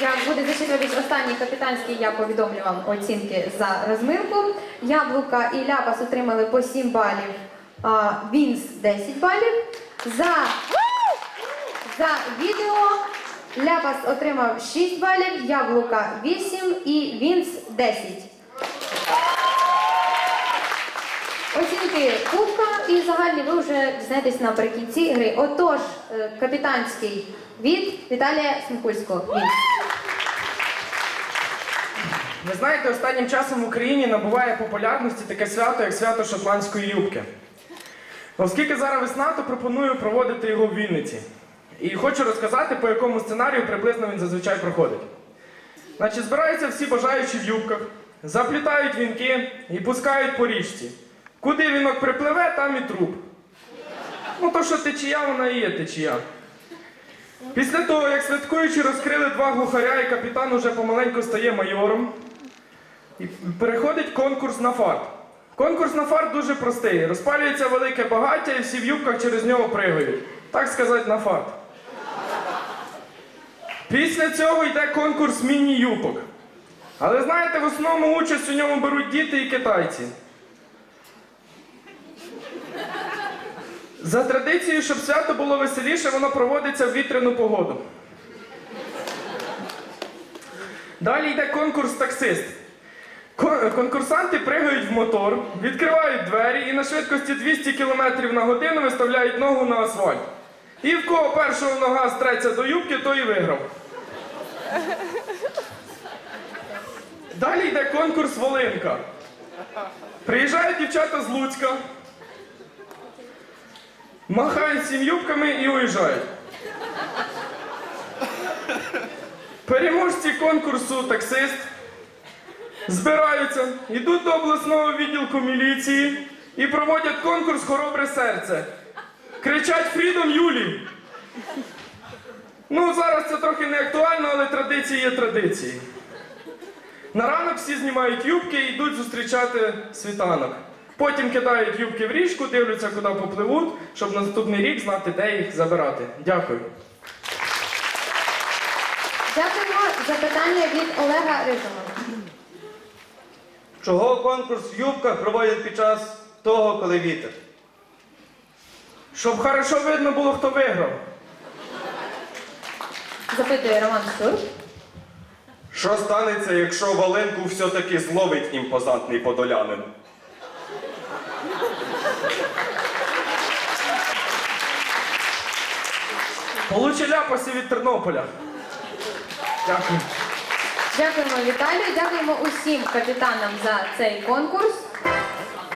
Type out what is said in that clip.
як буде зачитуватись останній капітанський, я повідомлю вам оцінки за розминку. Яблука і ляпас отримали по 7 балів, а, Вінс 10 балів. За, за відео ляпас отримав 6 балів, яблука 8 і Вінс 10. Оцінки кубка і загальні ви вже дізнаєтесь наприкінці гри. Отож, е, капітанський від Віталія Смикульського. Ви знаєте, останнім часом в Україні набуває популярності таке свято, як свято шотландської юбки. Оскільки зараз весна, то пропоную проводити його в Вінниці. І хочу розказати, по якому сценарію приблизно він зазвичай проходить. Значить, збираються всі бажаючі в юбках, заплітають вінки і пускають по річці. Куди вінок припливе, там і труп. Ну, то, що течія, вона і є течія. Після того, як святкуючи розкрили два глухаря, і капітан уже помаленьку стає майором, і переходить конкурс на фарт. Конкурс на фарт дуже простий. Розпалюється велике багаття і всі в юбках через нього пригають. Так сказати, на фарт. Після цього йде конкурс міні-юбок. Але знаєте, в основному участь у ньому беруть діти і китайці. За традицією, щоб свято було веселіше, воно проводиться в вітряну погоду. Далі йде конкурс таксист. Ко- Конкурсанти пригають в мотор, відкривають двері і на швидкості 200 км на годину виставляють ногу на асфальт. І в кого першого нога стреться до юбки, той і виграв. Далі йде конкурс Волинка. Приїжджають дівчата з Луцька, махають всім юбками і уїжджають. Переможці конкурсу таксист збираються, йдуть до обласного відділку міліції і проводять конкурс Хоробре серце. Кричать Фрідом Юлі. Ну, зараз це трохи не актуально, але традиції є традиції. На ранок всі знімають юбки і йдуть зустрічати світанок. Потім кидають юбки в річку, дивляться, куди попливуть, щоб на наступний рік знати, де їх забирати. Дякую. Дякуємо. Запитання від Олега Рижого. Чого конкурс в юбках проводять під час того, коли вітер? Щоб хорошо видно було, хто виграв. Запитує Роман Штурм. Що станеться, якщо Валенку все-таки зловить імпозантний подолянин? Получи ляпасі від Тернополя. Дякую. Дякуємо Віталію, дякуємо усім капітанам за цей конкурс.